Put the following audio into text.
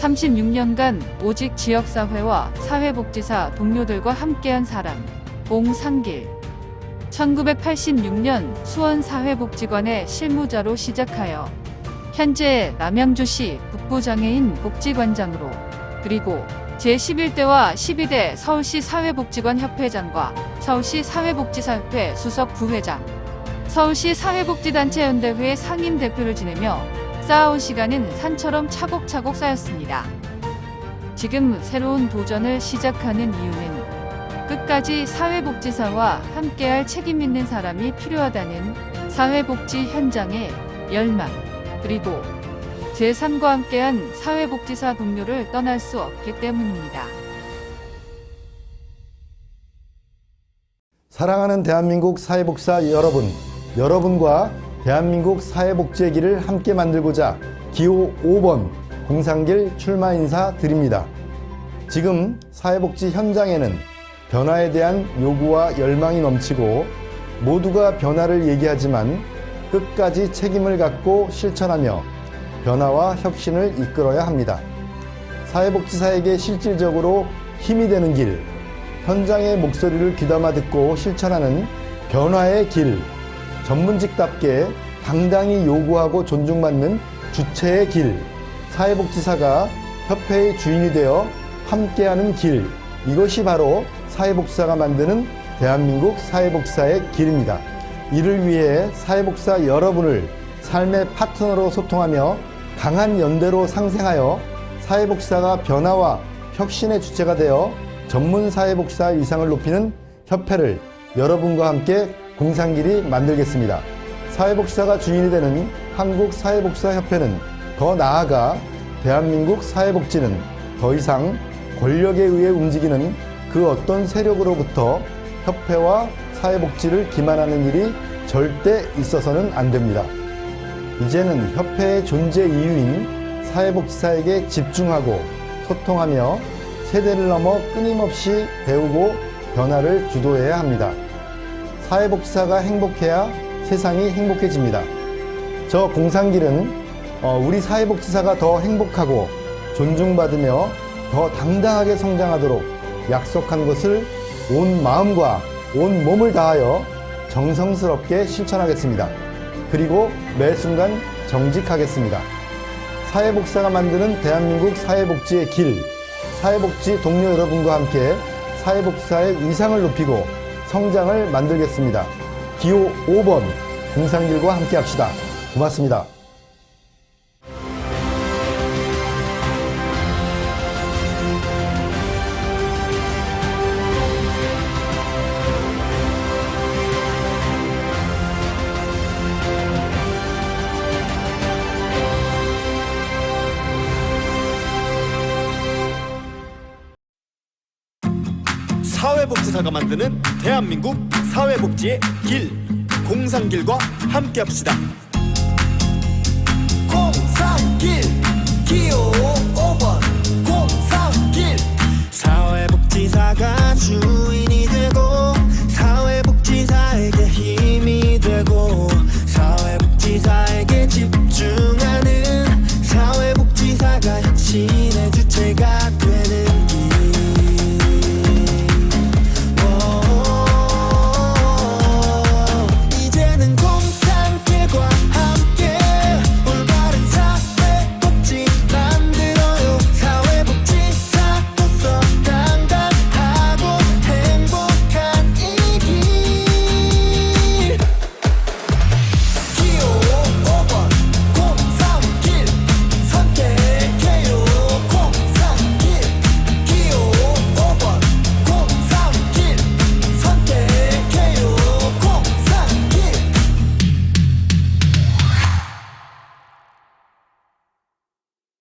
36년간 오직 지역사회와 사회복지사 동료들과 함께한 사람, 봉상길. 1986년 수원사회복지관의 실무자로 시작하여 현재 남양주시 북부장애인 복지관장으로 그리고 제11대와 12대 서울시 사회복지관 협회장과 서울시 사회복지사협회 수석 부회장, 서울시 사회복지단체 연대회 상임 대표를 지내며 쌓아온 시간은 산처럼 차곡차곡 쌓였습니다. 지금 새로운 도전을 시작하는 이유는 끝까지 사회복지사와 함께할 책임 있는 사람이 필요하다는 사회복지 현장의 열망, 그리고 제3과 함께한 사회복지사 동료를 떠날 수 없기 때문입니다. 사랑하는 대한민국 사회복사 여러분, 여러분과 대한민국 사회복지의 길을 함께 만들고자 기호 5번 공상길 출마 인사 드립니다. 지금 사회복지 현장에는 변화에 대한 요구와 열망이 넘치고 모두가 변화를 얘기하지만 끝까지 책임을 갖고 실천하며 변화와 혁신을 이끌어야 합니다. 사회복지사에게 실질적으로 힘이 되는 길, 현장의 목소리를 귀담아 듣고 실천하는 변화의 길, 전문직답게 당당히 요구하고 존중받는 주체의 길, 사회복지사가 협회의 주인이 되어 함께하는 길, 이것이 바로 사회복지사가 만드는 대한민국 사회복지사의 길입니다. 이를 위해 사회복지사 여러분을 삶의 파트너로 소통하며 강한 연대로 상생하여 사회복지사가 변화와 혁신의 주체가 되어 전문 사회복지사 이상을 높이는 협회를 여러분과 함께 공상길이 만들겠습니다. 사회복지사가 주인이 되는 한국사회복지사협회는 더 나아가 대한민국 사회복지는 더 이상 권력에 의해 움직이는 그 어떤 세력으로부터 협회와 사회복지를 기만하는 일이 절대 있어서는 안 됩니다. 이제는 협회의 존재 이유인 사회복지사에게 집중하고 소통하며 세대를 넘어 끊임없이 배우고 변화를 주도해야 합니다. 사회복지사가 행복해야 세상이 행복해집니다. 저 공상길은 어, 우리 사회복지사가 더 행복하고 존중받으며 더 당당하게 성장하도록 약속한 것을 온 마음과 온 몸을 다하여 정성스럽게 실천하겠습니다. 그리고 매 순간 정직하겠습니다. 사회복지사가 만드는 대한민국 사회복지의 길, 사회복지 동료 여러분과 함께 사회복지사의 위상을 높이고 성장을 만들겠습니다. 기호 5번 공상길과 함께 합시다. 고맙습니다. 사회복지사가 만드는 대한민국 사회복지의 길. 공상길과 함께합시다. 공상길. 기호 5번. 공상길. 사회복지사가 주인이 되고 사회복지사에게 힘이 되고 사회복지사에게 집중하는 사회복지사가 혁신의 주체가